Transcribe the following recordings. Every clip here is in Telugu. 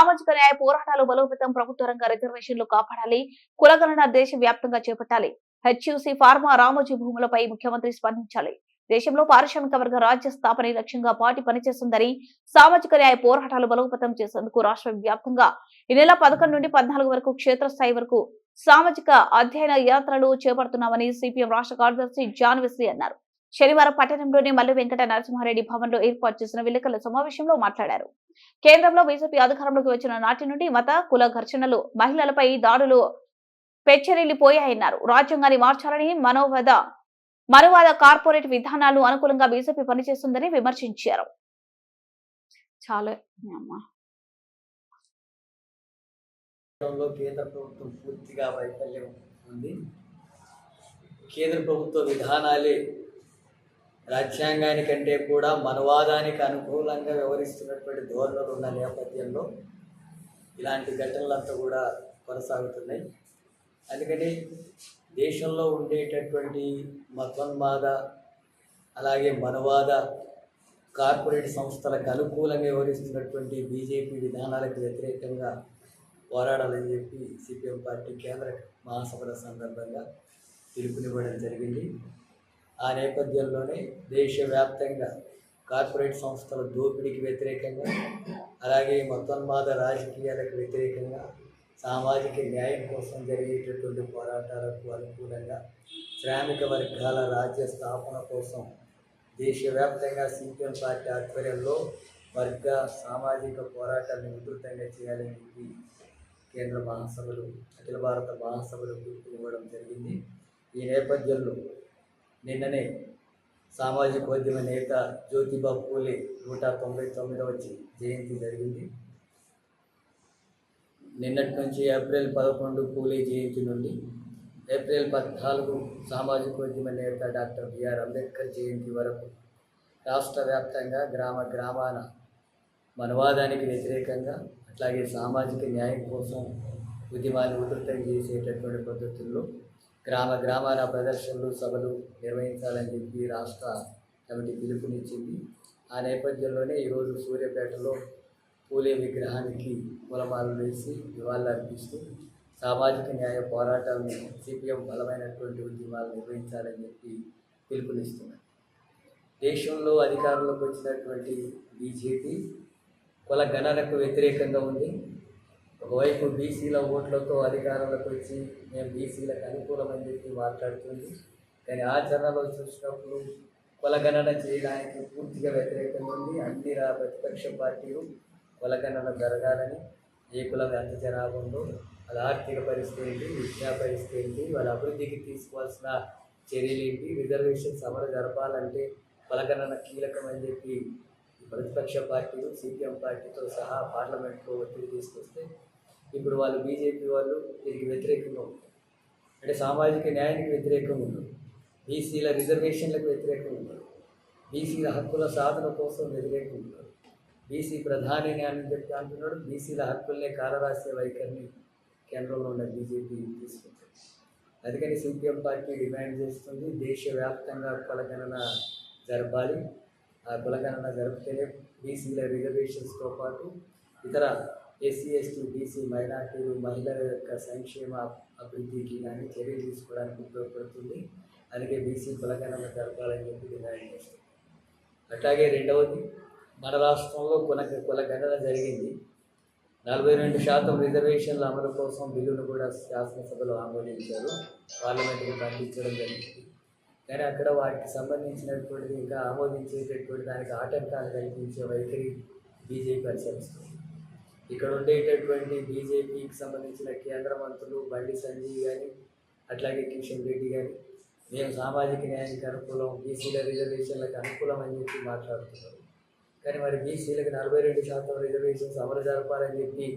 సామాజిక న్యాయ పోరాటాలు బలోపేతం ప్రభుత్వ రంగ రిజర్వేషన్లు కాపాడాలి కులగణన దేశ వ్యాప్తంగా చేపట్టాలి. హెచ్యూసీ ఫార్మా రామోజీ భూములపై ముఖ్యమంత్రి స్పందించాలి. దేశంలో పారిశ్రామిక వర్గ రాజ్య స్థాపన లక్ష్యంగా పార్టీ పనిచేస్తుందని సామాజిక న్యాయ పోరాటాలు బలోపేతం చేసేందుకు రాష్ట్ర వ్యాప్తంగా ఈ నెల పదకొండు నుండి పద్నాలుగు వరకు క్షేత్రస్థాయి వరకు సామాజిక అధ్యయన యాత్రలు చేపడుతున్నామని సిపిఎం రాష్ట్ర కార్యదర్శి జాన్ వెస్లీ అన్నారు. శనివారం పట్టణంలోని మల్లు వెంకట నరసింహారెడ్డి భవన్లో ఏర్పాటు చేసిన విలేకరుల సమావేశంలో మాట్లాడారు. కేంద్రంలో బీజేపీ అధికారంలోకి వచ్చిన నాటి నుండి మత కుల ఘర్షణలు మహిళలపై దాడులు పెచ్చరిల్లిపోయాయన్నారు. రాజ్యాంగాన్ని మార్చాలని మనోవద మనువాద కార్పొరేట్ విధానాలు అనుకూలంగా బీజేపీ పనిచేస్తుందని విమర్శించారు. చాలా. కేంద్ర ప్రభుత్వం పూర్తిగా వైఫల్యం ఉంది కేంద్ర ప్రభుత్వ విధానాలే రాజ్యాంగానికంటే కూడా మనవాదానికి అనుకూలంగా వ్యవహరిస్తున్నటువంటి ధోరణులు ఉన్న నేపథ్యంలో ఇలాంటి ఘటనలంతా కూడా కొనసాగుతున్నాయి. అందుకని దేశంలో ఉండేటటువంటి మతోన్మాద అలాగే మనవాద కార్పొరేట్ సంస్థలకు అనుకూలంగా వ్యవహరిస్తున్నటువంటి బీజేపీ విధానాలకు వ్యతిరేకంగా పోరాడాలని చెప్పి సిపిఎం పార్టీ కేంద్ర మహాసభల సందర్భంగా పిలుపునివ్వడం జరిగింది. ఆ నేపథ్యంలోనే దేశవ్యాప్తంగా కార్పొరేట్ సంస్థల దోపిడీకి వ్యతిరేకంగా అలాగే మతోన్మాద రాజకీయాలకు వ్యతిరేకంగా సామాజిక న్యాయం కోసం జరిగేటటువంటి పోరాటాలకు అనుకూలంగా శ్రామిక వర్గాల రాజ్య స్థాపన కోసం దేశవ్యాప్తంగా సిపిఎం పార్టీ ఆధ్వర్యంలో వర్గ సామాజిక పోరాటాలను ఉధృతంగా చేయాలని చెప్పి కేంద్ర మహాసభలు అఖిల భారత మహాసభలు పిలుపునివ్వడం జరిగింది. ఈ నేపథ్యంలో నిన్ననే సామాజిక ఉద్యమ నేత జ్యోతిబా పూలే నూట తొంభై తొమ్మిదవ జయంతి జరిగింది. నిన్నటి నుంచి ఏప్రిల్ పదకొండు పూలే జయంతి నుండి ఏప్రిల్ పద్నాలుగు సామాజిక ఉద్యమ నేత డాక్టర్ బిఆర్ అంబేద్కర్ జయంతి వరకు రాష్ట్ర వ్యాప్తంగా గ్రామ గ్రామాన మనవాదానికి వ్యతిరేకంగా అట్లాగే సామాజిక న్యాయం కోసం ఉద్యమాన్ని ఉధృతం చేసేటటువంటి పద్ధతుల్లో గ్రామ గ్రామాల ప్రదర్శనలు సభలు నిర్వహించాలని చెప్పి రాష్ట్ర కమిటీ పిలుపునిచ్చింది. ఆ నేపథ్యంలోనే ఈరోజు సూర్యాపేటలో పూలే విగ్రహానికి పూలమాలలు వేసి నివాళులర్పిస్తూ సామాజిక న్యాయ పోరాటాలను సిపిఎం బలమైనటువంటి ఉద్యమాలు నిర్వహించాలని చెప్పి పిలుపునిస్తున్నారు దేశంలో అధికారంలోకి వచ్చినటువంటి బీజేపీ కుల గణనకు వ్యతిరేకంగా ఉంది. ఒకవైపు బీసీల ఓట్లతో అధికారంలోకి వచ్చి మేము బీసీలకు అనుకూలమని చెప్పి మాట్లాడుతుంది. కానీ ఆచరణలో చూసినప్పుడు కులగణన చేయడానికి పూర్తిగా వ్యతిరేకంగా ఉంది. అన్ని రా ప్రతిపక్ష పార్టీలు కులగణన జరగాలని ఏ కులం ఎంత జనాభా ఉందో వాళ్ళ ఆర్థిక పరిస్థితి ఏంటి విద్యా పరిస్థితి ఏంటి వాళ్ళ అభివృద్ధికి తీసుకోవాల్సిన చర్యలు ఏంటి రిజర్వేషన్స్ అమలు జరపాలంటే కులగణన కీలకమని చెప్పి ప్రతిపక్ష పార్టీలు సిపిఎం పార్టీతో సహా పార్లమెంట్లో ఒత్తిడి తీసుకొస్తే ఇప్పుడు వాళ్ళు బీజేపీ వాళ్ళు దీనికి వ్యతిరేకంగా ఉంటారు అంటే సామాజిక న్యాయానికి వ్యతిరేకంగా ఉన్నారు. బీసీల రిజర్వేషన్లకు వ్యతిరేకంగా ఉన్నారు. బీసీల హక్కుల సాధన కోసం వ్యతిరేకంగా ఉన్నారు. బీసీ ప్రధాని న్యాయం చెప్పి అంటున్నాడు. బీసీల హక్కుల్నే కాలరాసే వైఖరిని కేంద్రంలో ఉన్న బీజేపీ తీసుకుంటుంది అందుకని సిపిఎం పార్టీ డిమాండ్ చేస్తుంది. దేశవ్యాప్తంగా కులగణన జరపాలి. కులగణన జరిపితేనే బీసీల రిజర్వేషన్స్తో పాటు ఇతర ఎస్సీ ఎస్టీ బీసీ మైనార్టీలు మహిళల యొక్క సంక్షేమ అభివృద్ధికి కానీ చర్యలు తీసుకోవడానికి ఉపయోగపడుతుంది. అందుకే బీసీ కులగణన జరపాలని చెప్పి డిమాండ్ చేస్తుంది అట్లాగే రెండవది మన రాష్ట్రంలో కుల కులగణన జరిగింది. నలభై రెండు శాతం రిజర్వేషన్ల అమలు కోసం బిల్లును కూడా శాసనసభలో ఆమోదించారు. పార్లమెంట్కి పంపించడం జరిగింది. కానీ అక్కడ వాటికి సంబంధించినటువంటిది ఇంకా ఆమోదించేటటువంటి దానికి ఆటంకాలు కల్పించే వైఖరి బీజేపీ అనుసరిస్తుంది ఇక్కడ ఉండేటటువంటి బీజేపీకి సంబంధించిన కేంద్ర మంత్రులు బండి సంజయ్ కానీ అట్లాగే కిషన్ రెడ్డి కానీ మేము సామాజిక న్యాయానికి అనుకూలం బీసీల రిజర్వేషన్లకు అనుకూలం అని చెప్పి మాట్లాడుతున్నారు. కానీ మరి బీసీలకు నలభై రెండు శాతం రిజర్వేషన్స్ అమలు జరపాలని చెప్పి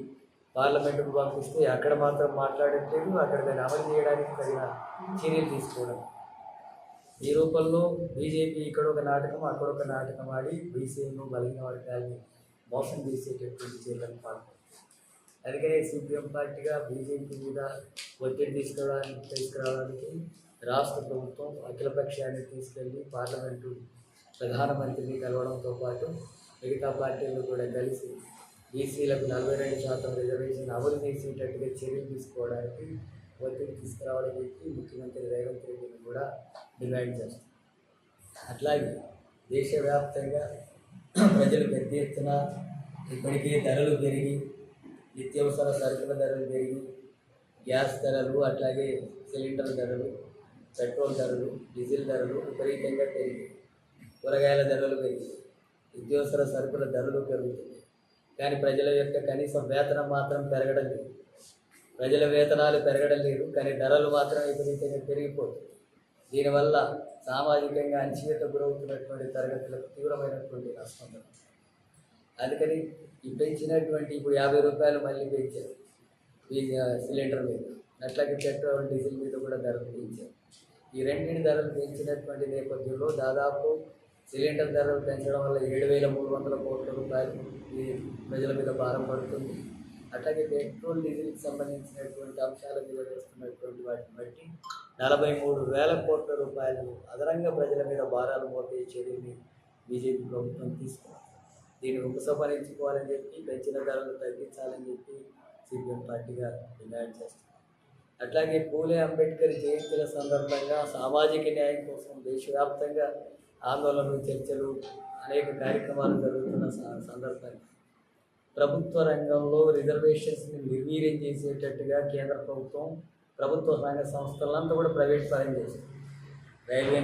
పార్లమెంటుకు పంపిస్తే అక్కడ మాత్రం మాట్లాడట్లేదు అక్కడ దాన్ని అమలు చేయడానికి తగిన చర్యలు తీసుకోవడం. ఈ రూపంలో బీజేపీ ఇక్కడ ఒక నాటకం అక్కడ ఒక నాటకం ఆడి బీసీలను బలహీన వర్గాల్ని మోసం చేసేటటువంటి చర్యలను పాల్గొంది అందుకనే సిపిఎం పార్టీగా బీజేపీ మీద ఒత్తిడి తీసుకురావడానికి తీసుకురావడానికి రాష్ట్ర ప్రభుత్వం అఖిలపక్షాన్ని తీసుకెళ్ళి పార్లమెంటు ప్రధానమంత్రిని కలవడంతో పాటు మిగతా పార్టీలు కూడా కలిసి బీసీలకు నలభై రెండు శాతం రిజర్వేషన్ అమలు చేసేటట్టుగా చర్యలు తీసుకోవడానికి ఒత్తిడి తీసుకురావాలని చెప్పి ముఖ్యమంత్రి రేవంత్ రెడ్డిని కూడా డిమాండ్ చేస్తాం అట్లాగే దేశవ్యాప్తంగా ప్రజలు పెద్ద ఎత్తున ఇప్పటికే ధరలు పెరిగి నిత్యావసర సరుకుల ధరలు పెరిగి గ్యాస్ ధరలు అట్లాగే సిలిండర్ ధరలు పెట్రోల్ ధరలు డీజిల్ ధరలు విపరీతంగా పెరిగి కూరగాయల ధరలు పెరిగి నిత్యావసర సరుకుల ధరలు పెరుగుతున్నాయి. కానీ ప్రజల యొక్క కనీస వేతనం మాత్రం పెరగడం లేదు. ప్రజల వేతనాలు పెరగడం లేదు కానీ ధరలు మాత్రం విపరీతంగా పెరిగిపోతుంది దీనివల్ల సామాజికంగా అణచివేత గురవుతున్నటువంటి తరగతులకు తీవ్రమైనటువంటి నష్టం అందుకని ఈ పెంచినటువంటి ఇప్పుడు యాభై రూపాయలు మళ్ళీ పెంచారు ఈ సిలిండర్ మీద. అట్లాగే పెట్రోల్ డీజిల్ మీద కూడా ధరలు పెంచారు. ఈ రెండింటి ధరలు పెంచినటువంటి నేపథ్యంలో దాదాపు సిలిండర్ ధరలు పెంచడం వల్ల ఏడు వేల మూడు వందల కోట్ల రూపాయలు ఈ ప్రజల మీద భారం పడుతుంది. అట్లాగే పెట్రోల్ డీజిల్కి సంబంధించినటువంటి అంశాల మీద వేస్తున్నటువంటి వాటిని బట్టి నలభై మూడు వేల కోట్ల రూపాయలు అదనంగా ప్రజల మీద భారాలు మోపే చర్యని బీజేపీ ప్రభుత్వం తీసుకుంది. దీన్ని ఉపసంహరించుకోవాలని చెప్పి పెంచిన ధరలు తగ్గించాలని చెప్పి సిపిఎం పార్టీగా డిమాండ్ చేస్తుంది అట్లాగే పూలే అంబేద్కర్ జయంతుల సందర్భంగా సామాజిక న్యాయం కోసం దేశవ్యాప్తంగా ఆందోళనలు చర్చలు అనేక కార్యక్రమాలు జరుగుతున్న స- సందర్భంగా ప్రభుత్వ రంగంలో రిజర్వేషన్స్ని నిర్వీర్యం చేసేటట్టుగా కేంద్ర ప్రభుత్వం ప్రభుత్వ రంగ సంస్థలంతా కూడా ప్రైవేట్ పరం చేసింది. రైల్వే